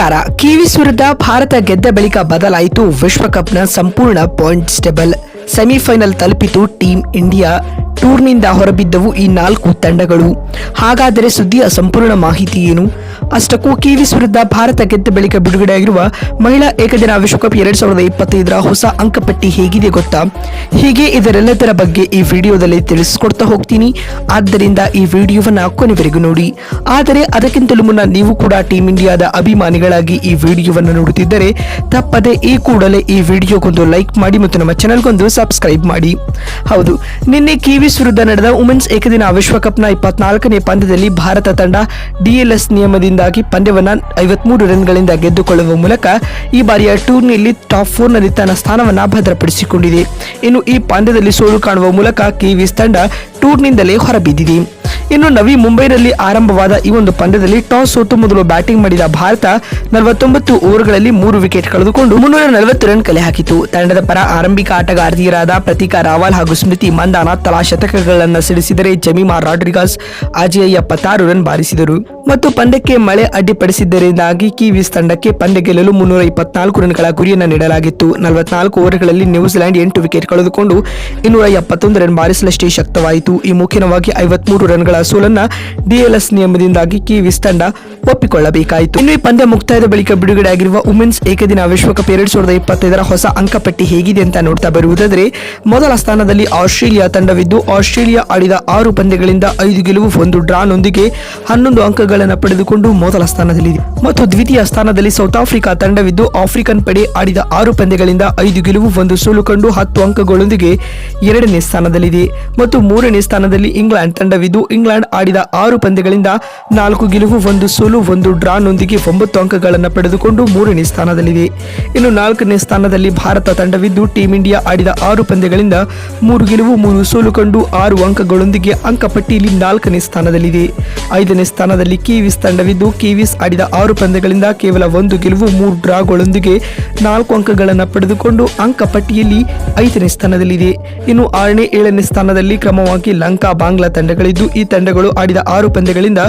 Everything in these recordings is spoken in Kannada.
ನಮಸ್ಕಾರ ಕಿವೀಸ್ ವಿರುದ್ಧ ಭಾರತ ಗೆದ್ದ ಬಳಿಕ ಬದಲಾಯಿತು ವಿಶ್ವಕಪ್ನ ಸಂಪೂರ್ಣ ಪಾಯಿಂಟ್ಸ್ ಟೇಬಲ್ ಸೆಮಿಫೈನಲ್ ತಲುಪಿತು ಟೀಂ ಇಂಡಿಯಾ ಟೂರ್ನಿಂದ ಹೊರಬಿದ್ದವು ಈ ನಾಲ್ಕು ತಂಡಗಳು. ಹಾಗಾದರೆ ಸುದ್ದಿಯ ಸಂಪೂರ್ಣ ಮಾಹಿತಿ ಏನು? ಅಷ್ಟಕ್ಕೂ ಕಿವೀಸ್ ವಿರುದ್ಧ ಭಾರತ ಗೆದ್ದ ಬಳಿಕ ಬಿಡುಗಡೆಯಾಗಿರುವ ಮಹಿಳಾ ಏಕದಿನ ವಿಶ್ವಕಪ್ ಎರಡ್ ಸಾವಿರದ ಇಪ್ಪತ್ತೈದರ ಹೊಸ ಅಂಕಪಟ್ಟಿ ಹೇಗಿದೆ ಗೊತ್ತಾ? ಹೀಗೆ ಇದರೆಲ್ಲದರ ಬಗ್ಗೆ ಈ ವಿಡಿಯೋದಲ್ಲಿ ತಿಳಿಸಿಕೊಡ್ತಾ ಹೋಗ್ತೀನಿ. ಆದ್ದರಿಂದ ಈ ವಿಡಿಯೋವನ್ನ ಕೊನೆವರೆಗೂ ನೋಡಿ. ಆದರೆ ಅದಕ್ಕಿಂತಲೂ ಮುನ್ನ ನೀವು ಕೂಡ ಟೀಮ್ ಇಂಡಿಯಾದ ಅಭಿಮಾನಿಗಳಾಗಿ ಈ ವಿಡಿಯೋವನ್ನು ನೋಡುತ್ತಿದ್ದರೆ ತಪ್ಪದೆ ಈ ಕೂಡಲೇ ಈ ವಿಡಿಯೋಗೊಂದು ಲೈಕ್ ಮಾಡಿ ಮತ್ತು ನಮ್ಮ ಚಾನಲ್ಗೊಂದು ಸಬ್ಸ್ಕ್ರೈಬ್ ಮಾಡಿ. ಹೌದು, ನಿನ್ನೆ ಕಿವೀಸ್ ವಿರುದ್ಧ ನಡೆದ ವುಮೆನ್ಸ್ ಏಕದಿನ ವಿಶ್ವಕಪ್ನ ಇಪ್ಪತ್ನಾಲ್ಕನೇ ಪಂದ್ಯದಲ್ಲಿ ಭಾರತ ತಂಡ ಡಿಎಲ್ಎಸ್ ನಿಯಮದಿಂದಾಗಿ ಪಂದ್ಯವನ್ನ ಐವತ್ಮೂರು ರನ್ಗಳಿಂದ ಗೆದ್ದುಕೊಳ್ಳುವ ಮೂಲಕ ಈ ಬಾರಿಯ ಟೂರ್ನಿಯಲ್ಲಿ ಟಾಪ್ ಫೋರ್ನಲ್ಲಿ ತನ್ನ ಸ್ಥಾನವನ್ನ ಭದ್ರಪಡಿಸಿಕೊಂಡಿದೆ. ಇನ್ನು ಈ ಪಂದ್ಯದಲ್ಲಿ ಸೋಲು ಕಾಣುವ ಮೂಲಕ ಕಿವೀಸ್ ತಂಡ ಟೂರ್ನಿಂದಲೇ ಹೊರಬಿದ್ದಿದೆ. ಇನ್ನು ನವಿ ಮುಂಬೈನಲ್ಲಿ ಆರಂಭವಾದ ಈ ಒಂದು ಪಂದ್ಯದಲ್ಲಿ ಟಾಸ್ ಸೋತು ಮೊದಲು ಬ್ಯಾಟಿಂಗ್ ಮಾಡಿದ ಭಾರತ ನಲವತ್ತೊಂಬತ್ತು ಓವರ್ಗಳಲ್ಲಿ ಮೂರು ವಿಕೆಟ್ ಕಳೆದುಕೊಂಡು ಮುನ್ನೂರ ನಲವತ್ತು ರನ್ ಕಲೆ ಹಾಕಿತು. ತಂಡದ ಪರ ಆರಂಭಿಕ ಆಟಗಾರ್ತಿಯರಾದ ಪ್ರತೀಕಾ ರಾವಲ್ ಹಾಗೂ ಸ್ಮೃತಿ ಮಂದಾನ ತಲಾ ಶತಕಗಳನ್ನು ಸಿಡಿಸಿದರೆ ಜಮೀಮಾ ರಾಡ್ರಿಗಾಸ್, ಅಜಯ್ ಎಪ್ಪತ್ತಾರು ರನ್ ಬಾರಿಸಿದರು. ಮತ್ತು ಪಂದ್ಯಕ್ಕೆ ಮಳೆ ಅಡ್ಡಿಪಡಿಸಿದ್ದರಿಂದಾಗಿ ಕಿವೀಸ್ ತಂಡಕ್ಕೆ ಪಂದ್ಯ ಗೆಲ್ಲಲು ಮುನ್ನೂರ ಇಪ್ಪತ್ನಾಲ್ಕು ರನ್ಗಳ ಗುರಿಯನ್ನು ನೀಡಲಾಗಿತ್ತು. ನಲವತ್ನಾಲ್ಕು ಓವರ್ಗಳಲ್ಲಿ ನ್ಯೂಜಿಲೆಂಡ್ ಎಂಟು ವಿಕೆಟ್ ಕಳೆದುಕೊಂಡು ಇನ್ನೂರ ಎಪ್ಪತ್ತೊಂದು ರನ್ ಬಾರಿಸಲಷ್ಟೇ ಶಕ್ತವಾಯಿತು. ಈ ಮುಖ್ಯವಾಗಿ ಐವತ್ಮೂರು ರನ್ಗಳ ಸೋಲನ್ನ ಡಿಎಲ್ಎಸ್ ನಿಯಮದಿಂದಾಗಿ ಕಿವೀಸ್ ತಂಡ ಒಪ್ಪಿಕೊಳ್ಳಬೇಕಾಯಿತು. ಇನ್ನು ಈ ಪಂದ್ಯ ಮುಕ್ತಾಯದ ಬಳಿಕ ಬಿಡುಗಡೆಯಾಗಿರುವ ವುಮೆನ್ಸ್ ಏಕದಿನ ವಿಶ್ವಕಪ್ ಎರಡ್ ಸಾವಿರದ ಇಪ್ಪತ್ತೈದರ ಹೊಸ ಅಂಕಪಟ್ಟಿ ಹೇಗಿದೆ ಅಂತ ನೋಡ್ತಾ ಬರುವುದಾದರೆ, ಮೊದಲ ಸ್ಥಾನದಲ್ಲಿ ಆಸ್ಟ್ರೇಲಿಯಾ ತಂಡವಿದ್ದು, ಆಸ್ಟ್ರೇಲಿಯಾ ಆಡಿದ ಆರು ಪಂದ್ಯಗಳಿಂದ ಐದು ಗೆಲುವು, ಒಂದು ಡ್ರಾನೊಂದಿಗೆ ಹನ್ನೊಂದು ಅಂಕಗಳನ್ನು ಪಡೆದುಕೊಂಡು ಮೊದಲ ಸ್ಥಾನದಲ್ಲಿದೆ. ಮತ್ತು ದ್ವಿತೀಯ ಸ್ಥಾನದಲ್ಲಿ ಸೌತ್ ಆಫ್ರಿಕಾ ತಂಡವಿದ್ದು ಆಫ್ರಿಕನ್ ಪಡೆ ಆಡಿದ ಆರು ಪಂದ್ಯಗಳಿಂದ ಐದು ಗೆಲುವು, ಒಂದು ಸೋಲು ಕಂಡು ಹತ್ತು ಅಂಕಗಳೊಂದಿಗೆ ಎರಡನೇ ಸ್ಥಾನದಲ್ಲಿದೆ. ಮತ್ತು ಮೂರನೇ ಸ್ಥಾನದಲ್ಲಿ ಇಂಗ್ಲೆಂಡ್ ತಂಡವಿದ್ದು ಇಂಗ್ಲೆಂಡ್ ಆಡಿದ ಆರು ಪಂದ್ಯಗಳಿಂದ ನಾಲ್ಕು ಗೆಲುವು, ಒಂದು ಸೋಲು, ಒಂದು ಡ್ರಾನೊಂದಿಗೆ ಒಂಬತ್ತು ಅಂಕಗಳನ್ನು ಪಡೆದುಕೊಂಡು ಮೂರನೇ ಸ್ಥಾನದಲ್ಲಿದೆ. ಇನ್ನು ನಾಲ್ಕನೇ ಸ್ಥಾನದಲ್ಲಿ ಭಾರತ ತಂಡವಿದ್ದು ಟೀಂ ಇಂಡಿಯಾ ಆಡಿದ ಆರು ಪಂದ್ಯಗಳಿಂದ ಮೂರು ಗೆಲುವು, ಮೂರು ಸೋಲು ಕಂಡು ಆರು ಅಂಕಗಳೊಂದಿಗೆ ಅಂಕಪಟ್ಟಿಯಲ್ಲಿ ನಾಲ್ಕನೇ ಸ್ಥಾನದಲ್ಲಿದೆ. ಐದನೇ ಸ್ಥಾನದಲ್ಲಿ ಕಿವೀಸ್ ತಂಡವಿದ್ದು, ಕಿವೀಸ್ ಆಡಿದ ಆರು ಪಂದ್ಯಗಳಿಂದ ಕೇವಲ ಒಂದು ಗೆಲುವು, ಮೂರು ಡ್ರಾಗಳೊಂದಿಗೆ ನಾಲ್ಕು ಅಂಕಗಳನ್ನು ಪಡೆದುಕೊಂಡು ಅಂಕಪಟ್ಟಿಯಲ್ಲಿ ಐದನೇ ಸ್ಥಾನದಲ್ಲಿದೆ. ಇನ್ನು ಆರನೇ, ಏಳನೇ ಸ್ಥಾನದಲ್ಲಿ ಕ್ರಮವಾಗಿ ಲಂಕಾ, ಬಾಂಗ್ಲಾ ತಂಡಗಳಿದ್ದು, ಈ ತಂಡಗಳು ಆಡಿದ ಆರು ಪಂದ್ಯಗಳಿಂದ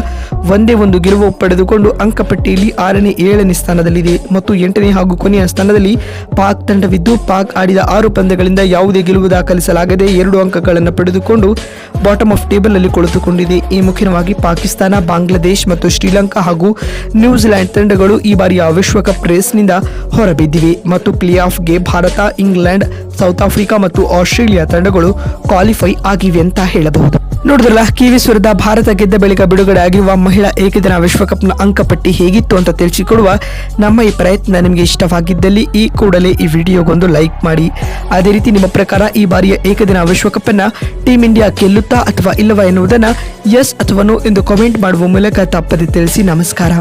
ಒಂದೇ ಒಂದು ಗೆಲುವು ಪಡೆದುಕೊಂಡು ಅಂಕಪಟ್ಟಿಯಲ್ಲಿ ಆರನೇ, ಏಳನೇ ಸ್ಥಾನದಲ್ಲಿದೆ. ಮತ್ತು ಎಂಟನೇ ಹಾಗೂ ಕೊನೆಯ ಸ್ಥಾನದಲ್ಲಿ ಪಾಕ್ ತಂಡವಿದ್ದು, ಪಾಕ್ ಆಡಿದ ಆರು ಪಂದ್ಯಗಳಿಂದ ಯಾವುದೇ ಗೆಲುವು ದಾಖಲಿಸಲಾಗದೆ ಎರಡು ಅಂಕಗಳನ್ನು ಪಡೆದುಕೊಂಡು ಬಾಟಮ್ ಆಫ್ ಟೇಬಲ್ ಅಲ್ಲಿ ಕುಳಿತುಕೊಂಡಿದೆ. ಈ ಮುಖ್ಯವಾಗಿ ಪಾಕಿಸ್ತಾನ, ಬಾಂಗ್ಲಾದೇಶ್ ಮತ್ತು ಶ್ರೀಲಂಕಾ ಹಾಗೂ ನ್ಯೂಜಿಲೆಂಡ್ ತಂಡಗಳು ಈ ಬಾರಿಯ ವಿಶ್ವಕಪ್ ರೇಸ್ನಿಂದ ಹೊರಬಿದ್ದಿವೆ. ಮತ್ತು ಪ್ಲೇ ಆಫ್ಗೆ ಭಾರತ, ಇಂಗ್ಲೆಂಡ್, ಸೌತ್ ಆಫ್ರಿಕಾ ಮತ್ತು ಆಸ್ಟ್ರೇಲಿಯಾ ತಂಡಗಳು ಕ್ವಾಲಿಫೈ ಆಗಿವೆ ಅಂತ ಹೇಳಬಹುದು. ನೋಡಿದ್ರಲ್ಲ ಕಿವೀಸ್ ವಿರುದ್ಧ ಭಾರತ ಗೆದ್ದ ಬಳಿಕ ಬಿಡುಗಡೆ ಆಗಿರುವ ಮಹಿಳಾ ಏಕದಿನ ವಿಶ್ವಕಪ್ನ ಅಂಕಪಟ್ಟಿ ಹೇಗಿತ್ತು ಅಂತ ತಿಳಿಸಿಕೊಡುವ ನಮ್ಮ ಈ ಪ್ರಯತ್ನ ನಿಮಗೆ ಇಷ್ಟವಾಗಿದ್ದಲ್ಲಿ ಈ ಕೂಡಲೇ ಈ ವಿಡಿಯೋಗೊಂದು ಲೈಕ್ ಮಾಡಿ. ಅದೇ ರೀತಿ ನಿಮ್ಮ ಪ್ರಕಾರ ಈ ಬಾರಿಯ ಏಕದಿನ ವಿಶ್ವಕಪ್ ಅನ್ನ ಟೀಮ್ ಇಂಡಿಯಾ ಗೆಲ್ಲುತ್ತಾ ಅಥವಾ ಇಲ್ಲವಾ ಎನ್ನುವುದನ್ನು ಎಸ್ ಅಥವಾ ನೋ ಎಂದು ಕಾಮೆಂಟ್ ಮಾಡುವ ಮೂಲಕ ತಪ್ಪದೆ ತಿಳಿಸಿ ನಮಸ್ಕಾರ.